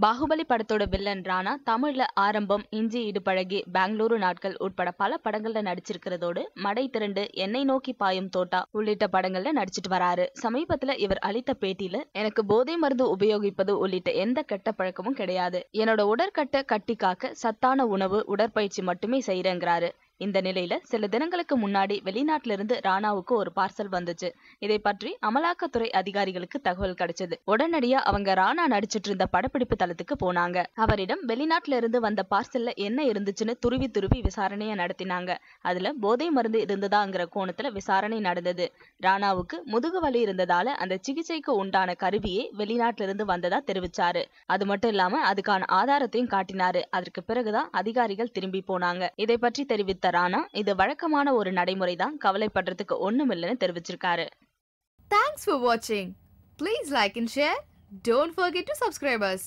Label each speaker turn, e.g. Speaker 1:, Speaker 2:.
Speaker 1: பாகுபலி படத்தோட வில்லன் ராணா தமிழ்ல ஆரம்பம் இஞ்சி இடுபழகி பெங்களூரு நாட்கள் உட்பட பல படங்கள்ல நடிச்சிருக்கிறதோடு மடை திரண்டு என்னை நோக்கி பாயும் தோட்டா உள்ளிட்ட படங்கள்ல நடிச்சிட்டு வராரு. சமீபத்துல இவர் அளித்த பேட்டியில எனக்கு போதை மருந்து உபயோகிப்பது உள்ளிட்ட எந்த கெட்ட பழக்கமும் கிடையாது. என்னோட உடற்கட்டை கட்டி காக்க சத்தான உணவு உடற்பயிற்சி மட்டுமே செய்யறேங்கிறாரு இந்த நிலையில சில தினங்களுக்கு முன்னாடி வெளிநாட்டில இருந்து ராணாவுக்கு ஒரு பார்சல் வந்துச்சு. இதை பற்றி அமலாக்கத்துறை அதிகாரிகளுக்கு தகவல் கிடைச்சது. உடனடியா அவங்க ராணா நடிச்சிட்டு இருந்த படப்பிடிப்பு தளத்துக்கு போனாங்க. அவரிடம் வெளிநாட்டுல இருந்து வந்த பார்சல்ல என்ன இருந்துச்சுன்னு துருவி துருவி விசாரணையை நடத்தினாங்க. அதுல போதை மருந்து இருந்ததாங்கிற கோணத்துல விசாரணை நடந்தது. ராணாவுக்கு முதுகு வலி இருந்ததால அந்த சிகிச்சைக்கு உண்டான கருவியே வெளிநாட்டுல இருந்து வந்ததா தெரிவிச்சாரு. அது மட்டும் இல்லாம அதுக்கான ஆதாரத்தையும் காட்டினாரு. அதற்கு பிறகுதான் அதிகாரிகள் திரும்பி போனாங்க. இதை பற்றி தெரிவித்த அமைச்சர் ராணா இது வழக்கமான ஒரு நடைமுறை தான் கவலைப்படுறதுக்கு ஒண்ணும் இல்லைன்னு
Speaker 2: தெரிவிச்சிருக்காரு தேங்க்ஸ் ஃபார் வாட்சிங் please like and share don't forget to subscribers